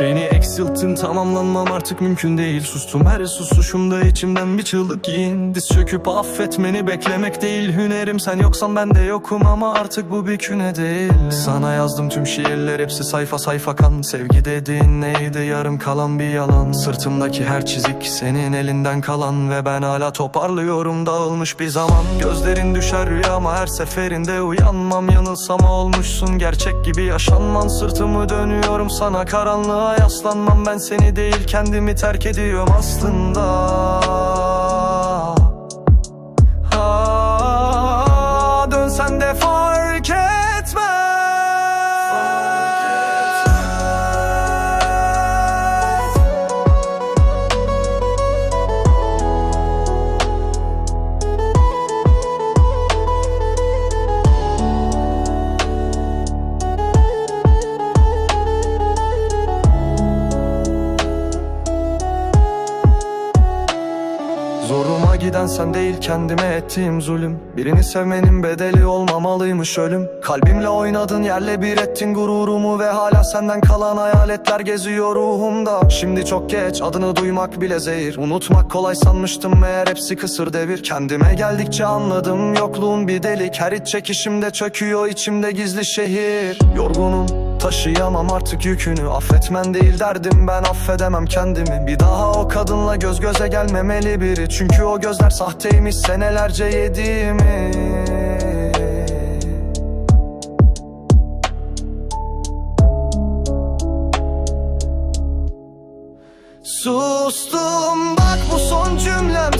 Beni eksilttin tamamlanmam artık mümkün değil. Sustum her susuşumda içimden bir çığlık giyin Diz çöküp affetmeni beklemek değil. Hünerim Sen yoksan ben de yokum ama artık bu bir küne değil. Sana yazdım tüm şiirler hepsi sayfa sayfa kan. Sevgi dediğin neydi? Yarım kalan bir yalan. Sırtımdaki her çizik senin elinden kalan. Ve ben hala toparlıyorum dağılmış bir zaman. Gözlerin düşer rüyama her seferinde uyanmam. Yanılsam olmuşsun gerçek gibi yaşanman Sırtımı dönüyorum sana karanlığa yaslanmam Ben seni değil kendimi terk ediyorum aslında Zoruma giden sen değil kendime ettiğim zulüm. Birini sevmenin bedeli olmamalıymış ölüm. Kalbimle oynadın yerle bir ettin gururumu Ve hala senden kalan hayaletler geziyor ruhumda. Şimdi çok geç adını duymak bile zehir. Unutmak kolay sanmıştım meğer hepsi kısır devir. Kendime geldikçe anladım yokluğun bir delik. Her iç çekişimde çöküyor içimde gizli şehir. Yorgunum Taşıyamam artık yükünü. Affetmen değil derdim ben affedemem kendimi. Bir daha o kadınla göz göze gelmemeli biri. Çünkü o gözler sahteymiş senelerce yediğimi. Sustum bak bu son cümlem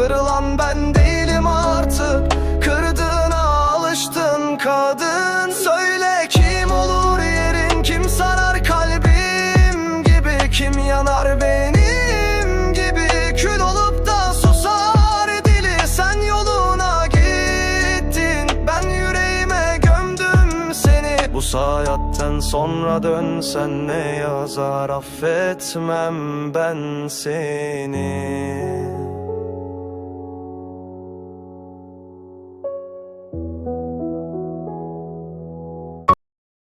Kırılan ben değilim artık. Kırdığına alıştın kadın. Söyle kim olur yerin kim sarar kalbim gibi. Kim yanar benim gibi. Kül olup da susar dili. Sen yoluna gittin. Ben yüreğime gömdüm seni. Bu hayattan sonra dönsen ne yazar? Affetmem ben seni